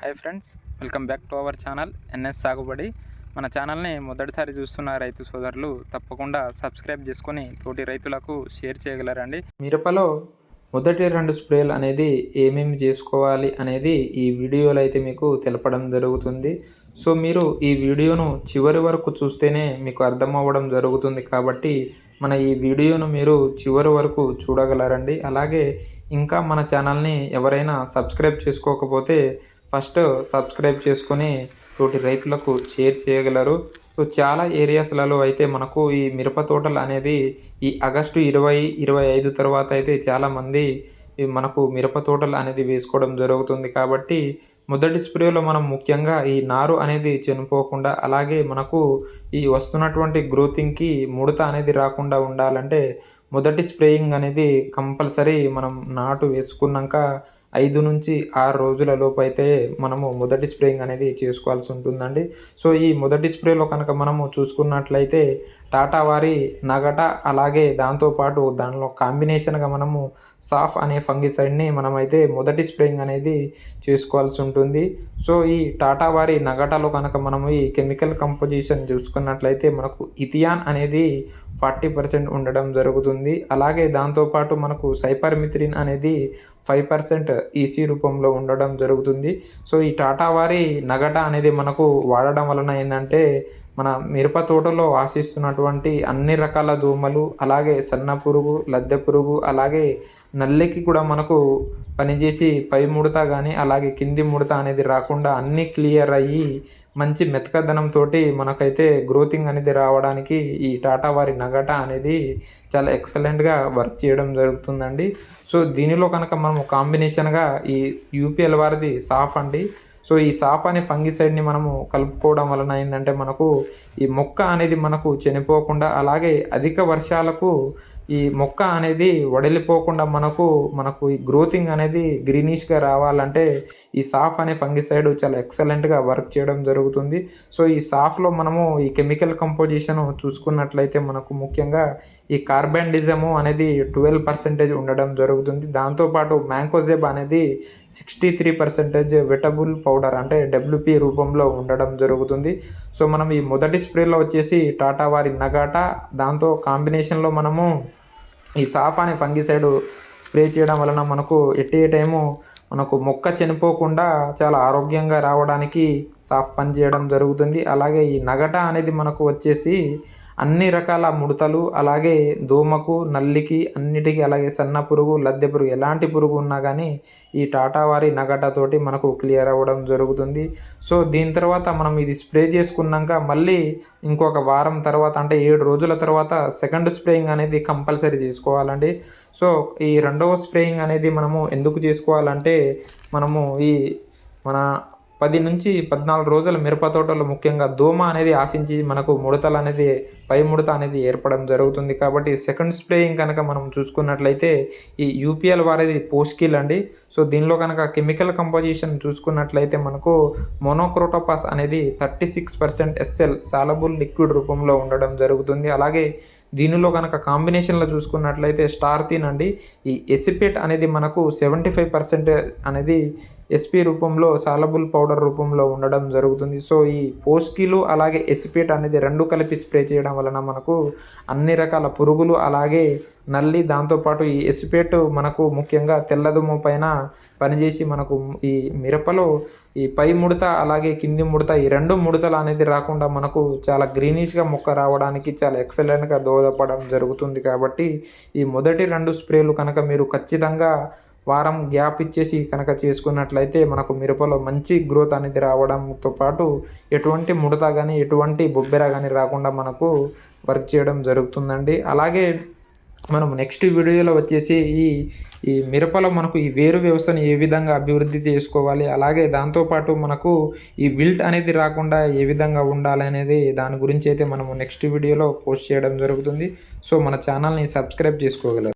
Hi friends welcome back to our channel NS సాగుబడి మన ఛానల్ని మొదటిసారి చూస్తున్న రైతు సోదరులు తప్పకుండా సబ్స్క్రైబ్ చేసుకొని తోటి రైతులకు షేర్ చేయగలరండి. మిరపలో మొదటి రెండు స్ప్రేలు అనేది ఏమేమి చేసుకోవాలి అనేది ఈ వీడియోలో అయితే మీకు తెలపడం జరుగుతుంది. సో మీరు ఈ వీడియోను చివరి వరకు చూస్తేనే మీకు అర్థం అవ్వడం జరుగుతుంది కాబట్టి మన ఈ వీడియోను మీరు చివరి వరకు చూడగలరండి. అలాగే ఇంకా మన ఛానల్ని ఎవరైనా సబ్స్క్రైబ్ చేసుకోకపోతే ఫస్ట్ సబ్స్క్రైబ్ చేసుకొని తోటి రైతులకు షేర్ చేయగలరు. సో చాలా ఏరియాస్లలో అయితే మనకు ఈ మిరప తోటలు అనేది ఈ ఆగస్టు ఇరవై ఇరవై ఐదు తర్వాత అయితే చాలామంది మనకు మిరప తోటలు అనేది వేసుకోవడం జరుగుతుంది. కాబట్టి మొదటి స్ప్రేలో మనం ముఖ్యంగా ఈ నారు అనేది చనిపోకుండా అలాగే మనకు ఈ వస్తున్నటువంటి గ్రోతింగ్కి ముడత అనేది రాకుండా ఉండాలంటే మొదటి స్ప్రేయింగ్ అనేది కంపల్సరీ మనం నాటు వేసుకున్నాక ఐదు నుంచి ఆరు రోజుల లోపు అయితే మనము మొదటి స్ప్రేయింగ్ అనేది చేసుకోవాల్సి ఉంటుందండి. సో ఈ మొదటి స్ప్రేలో కనుక మనము చూసుకున్నట్లయితే టాటా వారి నగట అలాగే దాంతోపాటు దానిలో కాంబినేషన్గా మనము సాఫ్ అనే ఫంగిసైడ్ని మనమైతే మొదటి స్ప్రేయింగ్ అనేది చేసుకోవాల్సి ఉంటుంది. సో ఈ టాటా వారి నగటలో కనుక మనము ఈ కెమికల్ కంపోజిషన్ చూసుకున్నట్లయితే మనకు ఇథియాన్ అనేది ఫార్టీ పర్సెంట్ ఉండడం జరుగుతుంది. అలాగే దాంతోపాటు మనకు సైపర్మిథ్రిన్ అనేది ఫైవ్ పర్సెంట్ ఈసీ రూపంలో ఉండడం జరుగుతుంది. సో ఈ టాటా వారి నగట అనేది మనకు వాడడం వలన ఏంటంటే మన మిరప తోటలో ఆశిస్తున్నటువంటి అన్ని రకాల దోమలు అలాగే సన్న పురుగు లద్దె పురుగు అలాగే నల్లికి కూడా మనకు పనిచేసి పై ముడత కానీ అలాగే కింది ముడత అనేది రాకుండా అన్నీ క్లియర్ అయ్యి మంచి మెతకదనంతో మనకైతే గ్రోతింగ్ అనేది రావడానికి ఈ టాటా వారి నగట అనేది చాలా ఎక్సలెంట్గా వర్క్ చేయడం జరుగుతుందండి. సో దీనిలో కనుక మనం కాంబినేషన్గా ఈ యూపీఎల్ వారిది సాఫ్ అండి. సో ఈ సాఫ్ అనే ఫంగిసైడ్ని మనము కలుపుకోవడం వలన ఏంటంటే మనకు ఈ మొక్క అనేది మనకు చనిపోకుండా అలాగే అధిక వర్షాలకు ఈ మొక్క అనేది వడిలిపోకుండా మనకు మనకు ఈ గ్రోతింగ్ అనేది గ్రీనిష్గా రావాలంటే ఈ సాఫ్ అనే ఫంగిసైడ్ చాలా ఎక్సలెంట్గా వర్క్ చేయడం జరుగుతుంది. సో ఈ సాఫ్లో మనము ఈ కెమికల్ కంపోజిషన్ చూసుకున్నట్లయితే మనకు ముఖ్యంగా ఈ కార్బెండిజము అనేది ట్వెల్వ్ పర్సెంటేజ్ ఉండడం జరుగుతుంది. దాంతోపాటు మ్యాంకోజెబ్ అనేది sixty three percentage wettable powder అంటే డబ్ల్యూపీ రూపంలో ఉండడం జరుగుతుంది. సో మనం ఈ మొదటి స్ప్రేలో వచ్చేసి టాటా వారి నగాటా దాంతో కాంబినేషన్లో మనము ఈ సాఫ్ అనే ఫంగిసైడ్ స్ప్రే చేయడం వలన మనకు ఎట్ ఏ టైము మనకు మొక్క చనిపోకుండా చాలా ఆరోగ్యంగా రావడానికి సాఫ్ పని చేయడం జరుగుతుంది. అలాగే ఈ నగట అనేది మనకు వచ్చేసి అన్ని రకాల ముడతలు అలాగే దోమకు నల్లికి అన్నిటికీ అలాగే సన్న పురుగు లద్దె పురుగు ఎలాంటి పురుగు ఉన్నా కానీ ఈ టాటా వారి నగటతోటి మనకు క్లియర్ అవ్వడం జరుగుతుంది. సో దీని తర్వాత మనం ఇది స్ప్రే చేసుకున్నాక మళ్ళీ ఇంకొక వారం తర్వాత అంటే ఏడు రోజుల తర్వాత సెకండ్ స్ప్రేయింగ్ అనేది కంపల్సరీ చేసుకోవాలండి. సో ఈ రెండవ స్ప్రేయింగ్ అనేది మనము ఎందుకు చేసుకోవాలంటే మనము ఈ మన పది నుంచి పద్నాలుగు రోజుల మిరప తోటలో ముఖ్యంగా దోమ అనేది ఆశించి మనకు ముడతలు అనేది పై ముడత అనేది ఏర్పడడం జరుగుతుంది. కాబట్టి సెకండ్ స్ప్రేయింగ్ కనుక మనం చూసుకున్నట్లయితే ఈ యూపీఎల్ వారిది పోస్కిల్ అండి. సో దీనిలో కనుక కెమికల్ కంపోజిషన్ చూసుకున్నట్లయితే మనకు మోనోక్రోటోపాస్ అనేది thirty six percent SL soluble liquid రూపంలో ఉండడం జరుగుతుంది. అలాగే దీనిలో కనుక కాంబినేషన్లో చూసుకున్నట్లయితే స్టార్ తీన్ అండి. ఈ ఎసిపేట్ అనేది మనకు సెవెంటీ ఫైవ్ పర్సెంట్ అనేది ఎస్పీ రూపంలో సాలబుల్ పౌడర్ రూపంలో ఉండడం జరుగుతుంది. సో ఈ పోస్కిలు అలాగే ఎసిపేట్ అనేది రెండు కలిపి స్ప్రే చేయడం వలన మనకు అన్ని రకాల పురుగులు అలాగే నల్లి దాంతోపాటు ఈ ఎసిపేట్ మనకు ముఖ్యంగా తెల్లదుమ్ము పైన పనిచేసి మనకు ఈ మిరపలో ఈ పై ముడత అలాగే కింది ముడత ఈ రెండు ముడతలు అనేది రాకుండా మనకు చాలా గ్రీనిష్గా మొక్క రావడానికి చాలా ఎక్సలెంట్గా దోహదపడడం జరుగుతుంది. కాబట్టి ఈ మొదటి రెండు స్ప్రేలు కనుక మీరు ఖచ్చితంగా వారం గ్యాప్ ఇచ్చేసి కనుక చేసుకున్నట్లయితే మనకు మిరపలో మంచి గ్రోత్ అనేది రావడంతో పాటు ఎటువంటి ముడత కానీ ఎటువంటి బొబ్బెర కానీ రాకుండా మనకు వర్క్ చేయడం జరుగుతుందండి. అలాగే మనం నెక్స్ట్ వీడియోలో వచ్చేసి ఈ ఈ మిరపలో మనకు ఈ వేరు వ్యవస్థను ఏ విధంగా అభివృద్ధి చేసుకోవాలి అలాగే దాంతోపాటు మనకు ఈ విల్ట్ అనేది రాకుండా ఏ విధంగా ఉండాలి అనేది దాని గురించి అయితే మనము నెక్స్ట్ వీడియోలో పోస్ట్ చేయడం జరుగుతుంది. సో మన ఛానల్ని సబ్స్క్రైబ్ చేసుకోగలరు.